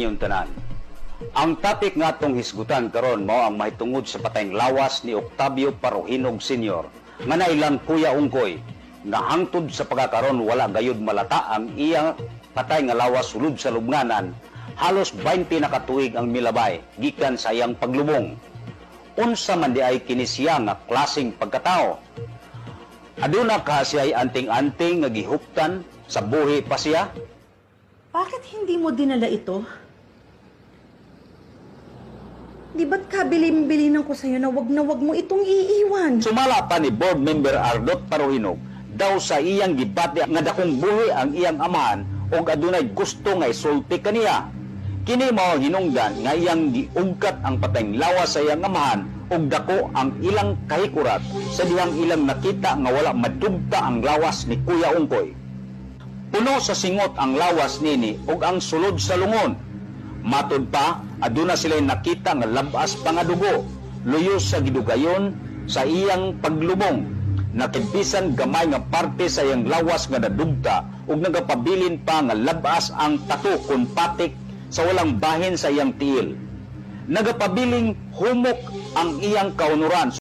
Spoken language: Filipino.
inyong tanan. Ang topic nga tong hisgutan karon mao ang mahitungod sa patayng lawas ni Octavio Parohinog Sr. nga nailang kuya ungkoy nga hangtod sa pagkakaron wala gayud malata ang iyang patay nga lawas sulod sa lubnganan halos 20 na katuig ang milabay gikan sa iyang paglubong. Unsa man di ay kini siya nga klaseng pagkatao? Aduna ka siya ay anting-anting nga gihuptan sa buhi pa siya? Bakit hindi mo dinala ito? Di ba't kabilin-bilinan ko sa'yo na wag na wag mo itong iiwan? Sumala pa ni board member Ardot Paruhinog daw sa iyang gibati nga dakong buhi ang iyang amahan o adunay gusto nga isulti kaniya. Kini mao hinungdan nga iyang giugkat ang patayng lawas sa iyang amahan ug dako ang ilang kahikurat sa dihang ilang nakita nga wala madugta ang lawas ni Kuya Ungkoy. Puno sa singot ang lawas nini ug ang sulod sa lungon. Matod pa, aduna sila nakita nga labas pa nga dugo, luyos sa gidugayon sa iyang paglubong. Nakimpisan gamay nga parte sa iyang lawas nga nadugta ug nagapabilin pa nga labas ang tato kun patik sa walang bahin sa iyang tiil. Nagapabiling humok ang iyang kaunuran